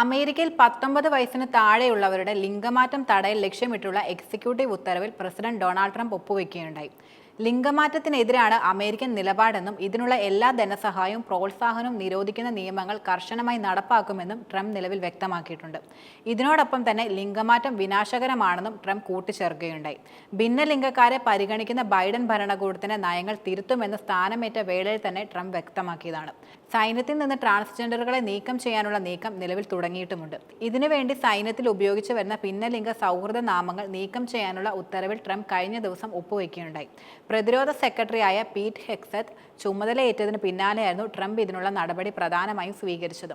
അമേരിക്കയിൽ പത്തൊമ്പത് വയസ്സിന് താഴെയുള്ളവരുടെ ലിംഗമാറ്റം തടയൽ ലക്ഷ്യമിട്ടുള്ള എക്സിക്യൂട്ടീവ് ഉത്തരവിൽ പ്രസിഡന്റ് ഡൊണാൾഡ് ട്രംപ് ഒപ്പുവെക്കുകയുണ്ടായി. ലിംഗമാറ്റത്തിനെതിരാണ് അമേരിക്കൻ നിലപാടെന്നും ഇതിനുള്ള എല്ലാ ധനസഹായവും പ്രോത്സാഹനവും നിരോധിക്കുന്ന നിയമങ്ങൾ കർശനമായി നടപ്പാക്കുമെന്നും ട്രംപ് നിലവിൽ വ്യക്തമാക്കിയിട്ടുണ്ട്. ഇതിനോടൊപ്പം തന്നെ ലിംഗമാറ്റം വിനാശകരമാണെന്നും ട്രംപ് കൂട്ടിച്ചേർക്കുകയുണ്ടായി. ഭിന്നലിംഗക്കാരെ പരിഗണിക്കുന്ന ബൈഡൻ ഭരണകൂടത്തിന്റെ നയങ്ങൾ തിരുത്തുമെന്ന് സ്ഥാനമേറ്റ വേളയിൽ തന്നെ ട്രംപ് വ്യക്തമാക്കിയതാണ്. സൈന്യത്തിൽ നിന്ന് ട്രാൻസ്ജെൻഡറുകളെ നീക്കം ചെയ്യാനുള്ള നീക്കം നിലവിൽ തുടങ്ങിയിട്ടുമുണ്ട്. ഇതിനുവേണ്ടി സൈന്യത്തിൽ ഉപയോഗിച്ചു വരുന്ന ഭിന്നലിംഗ സൗഹൃദ നാമങ്ങൾ നീക്കം ചെയ്യാനുള്ള ഉത്തരവിൽ ട്രംപ് കഴിഞ്ഞ ദിവസം ഒപ്പുവയ്ക്കുകയുണ്ടായി പ്രതിരോധ സെക്രട്ടറിയായ പീറ്റ് ഹെക്സത്ത് ചുമതലയേറ്റതിന് പിന്നാലെയായിരുന്നു ട്രംപ് ഇതിനുള്ള നടപടി പ്രധാനമായും സ്വീകരിച്ചത്.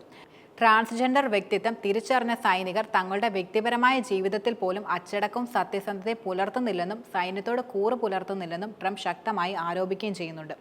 ട്രാൻസ്ജെൻഡർ വ്യക്തിത്വം തിരിച്ചറിഞ്ഞ സൈനികർ തങ്ങളുടെ വ്യക്തിപരമായ ജീവിതത്തിൽ പോലും അച്ചടക്കവും സത്യസന്ധതയും പുലർത്തുന്നില്ലെന്നും സൈന്യത്തോട് കൂറ് പുലർത്തുന്നില്ലെന്നും ട്രംപ് ശക്തമായി ആരോപിക്കുകയും ചെയ്യുന്നുണ്ട്.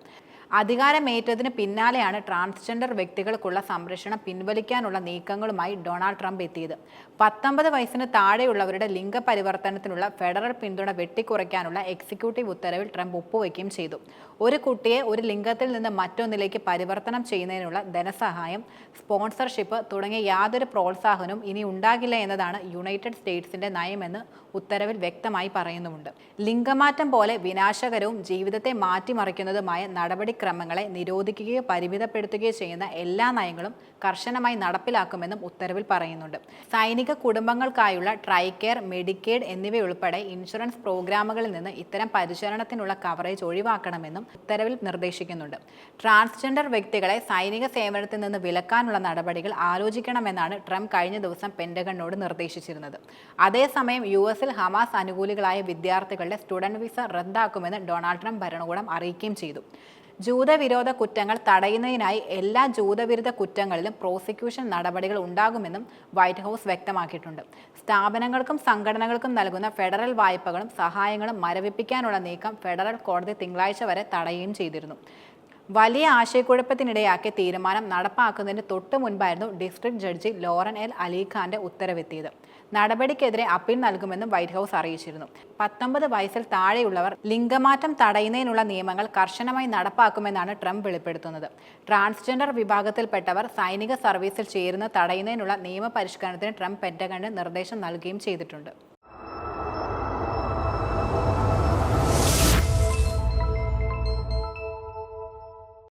അധികാരമേറ്റതിന് പിന്നാലെയാണ് ട്രാൻസ്ജെൻഡർ വ്യക്തികൾക്കുള്ള സംരക്ഷണം പിൻവലിക്കാനുള്ള നീക്കങ്ങളുമായി ഡൊണാൾഡ് ട്രംപ് എത്തിയത്. പത്തൊമ്പത് വയസ്സിന് താഴെയുള്ളവരുടെ ലിംഗപരിവർത്തനത്തിനുള്ള ഫെഡറൽ പിന്തുണ വെട്ടിക്കുറയ്ക്കാനുള്ള എക്സിക്യൂട്ടീവ് ഉത്തരവിൽ ട്രംപ് ഒപ്പുവയ്ക്കുകയും ചെയ്തു. ഒരു കുട്ടിയെ ഒരു ലിംഗത്തിൽ നിന്ന് മറ്റൊന്നിലേക്ക് പരിവർത്തനം ചെയ്യുന്നതിനുള്ള ധനസഹായം സ്പോൺസർഷിപ്പ് തുടങ്ങിയ യാതൊരു പ്രോത്സാഹനവും ഇനി ഉണ്ടാകില്ല എന്നതാണ് യുണൈറ്റഡ് സ്റ്റേറ്റ്സിന്റെ നയമെന്ന് ഉത്തരവിൽ വ്യക്തമായി പറയുന്നുമുണ്ട്. ലിംഗമാറ്റം പോലെ വിനാശകരവും ജീവിതത്തെ മാറ്റിമറിക്കുന്നതുമായ നടപടിക്രമങ്ങളെ നിരോധിക്കുകയോ പരിമിതപ്പെടുത്തുകയോ ചെയ്യുന്ന എല്ലാ നയങ്ങളും കർശനമായി നടപ്പിലാക്കുമെന്നും ഉത്തരവിൽ പറയുന്നുണ്ട്. സൈനിക കുടുംബങ്ങൾക്കായുള്ള ട്രൈകെയർ മെഡിക്കേഡ് എന്നിവയുൾപ്പെടെ ഇൻഷുറൻസ് പ്രോഗ്രാമുകളിൽ നിന്ന് ഇത്തരം പരിചരണത്തിനുള്ള കവറേജ് ഒഴിവാക്കണമെന്നും ഉത്തരവിൽ നിർദ്ദേശിക്കുന്നുണ്ട്. ട്രാൻസ്ജെൻഡർ വ്യക്തികളെ സൈനിക സേവനത്തിൽ നിന്ന് വിലക്കാനുള്ള നടപടികൾ ആലോചിക്കണമെന്നാണ് ട്രംപ് കഴിഞ്ഞ ദിവസം പെൻഡഗണിനോട് നിർദ്ദേശിച്ചിരുന്നത്. അതേസമയം യു എസിൽ ഹമാസ് അനുകൂലികളായ വിദ്യാർത്ഥികളുടെ സ്റ്റുഡന്റ് വിസ റദ്ദാക്കുമെന്ന് ഡൊണാൾഡ് ട്രംപ് ഭരണകൂടം അറിയിക്കുകയും ചെയ്തു. ജൂതവിരോധ കുറ്റങ്ങൾ തടയുന്നതിനായി എല്ലാ ജൂതവിരുദ്ധ കുറ്റങ്ങളിലും പ്രോസിക്യൂഷൻ നടപടികൾ ഉണ്ടാകുമെന്നും വൈറ്റ് ഹൗസ് വ്യക്തമാക്കിയിട്ടുണ്ട്. സ്ഥാപനങ്ങൾക്കും സംഘടനകൾക്കും നൽകുന്ന ഫെഡറൽ വായ്പകളും സഹായങ്ങളും മരവിപ്പിക്കാനുള്ള നീക്കം ഫെഡറൽ കോടതി തിങ്കളാഴ്ച വരെ തടയുകയും ചെയ്തിരുന്നു. വലിയ ആശയക്കുഴപ്പത്തിനിടയാക്കിയ തീരുമാനം നടപ്പാക്കുന്നതിന് തൊട്ടു മുൻപായിരുന്നു ഡിസ്ട്രിക്ട് ജഡ്ജി ലോറൻ എൽ അലിഖാന്റെ ഉത്തരവെത്തിയത്. നടപടിക്കെതിരെ അപ്പീൽ നൽകുമെന്നും വൈറ്റ് ഹൗസ് അറിയിച്ചിരുന്നു. പത്തൊമ്പത് വയസ്സിൽ താഴെയുള്ളവർ ലിംഗമാറ്റം തടയുന്നതിനുള്ള നിയമങ്ങൾ കർശനമായി നടപ്പാക്കുമെന്നാണ് ട്രംപ് വെളിപ്പെടുത്തുന്നത്. ട്രാൻസ്ജെൻഡർ വിഭാഗത്തിൽപ്പെട്ടവർ സൈനിക സർവീസിൽ ചേരുന്ന തടയുന്നതിനുള്ള നിയമപരിഷ്കരണത്തിന് ട്രംപ് പെറ്റഗണിന് നിർദ്ദേശം നൽകുകയും ചെയ്തിട്ടുണ്ട്.